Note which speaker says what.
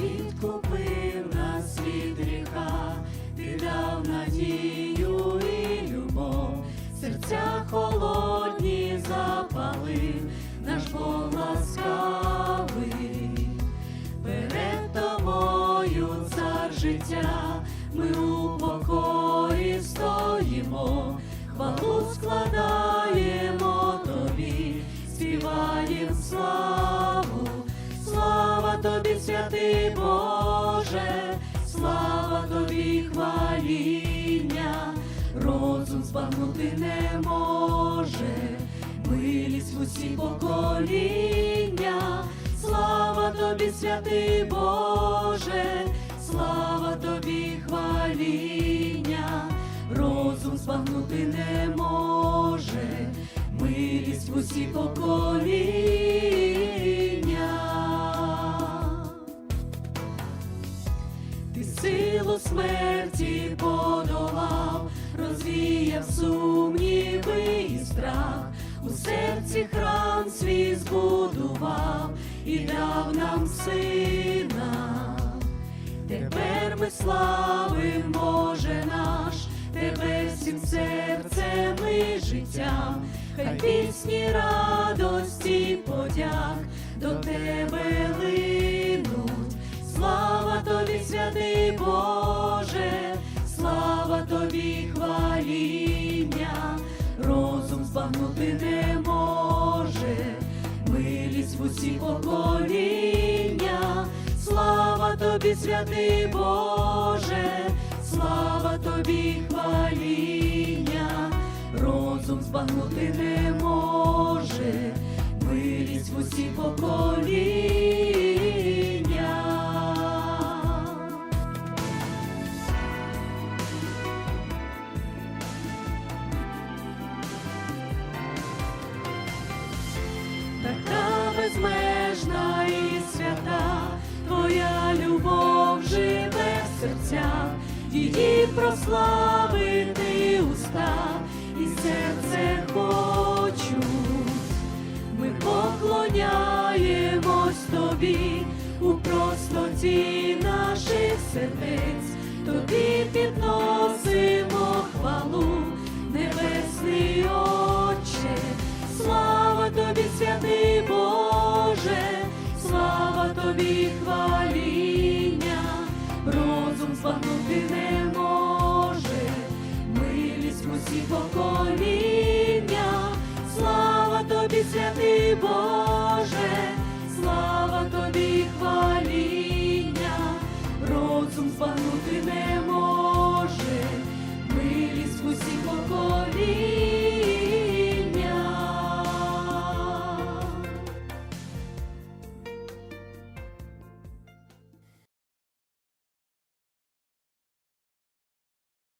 Speaker 1: відкупив нас від гріха, ти дав надію і любов, серця холодні запалив, наш Бог ласкавий, перед тобою цар життя, ми у покорі стоїмо, хвалу складаємо тобі, співаєм славу, тобі, святий Боже, слава тобі, хваління, розум збагнути не може, милість в усі покоління, слава тобі, святий Боже, слава тобі, хваління, розум збагнути не може, милість в усі покоління. Подолав, розвіяв сумніви і страх, у серці храм свій збудував і дав нам сина. Тепер ми славим, Боже наш, тебе всім серцем і життям, хай пісні радості подяк до тебе линуть. Слава тобі, святий слава тобі, хваління, розум збагнути не може, милість в усі покоління, слава тобі, святий Боже, слава тобі, хваління, розум збагнути не може, милість в усі покоління. Безмежна і свята, твоя любов живе в серцях, її прославити уста, і серце хочуть. Ми поклоняємось тобі у простоті наших сердець, тобі підносимо розум не може, милість усі покоління, слава тобі, святий Боже,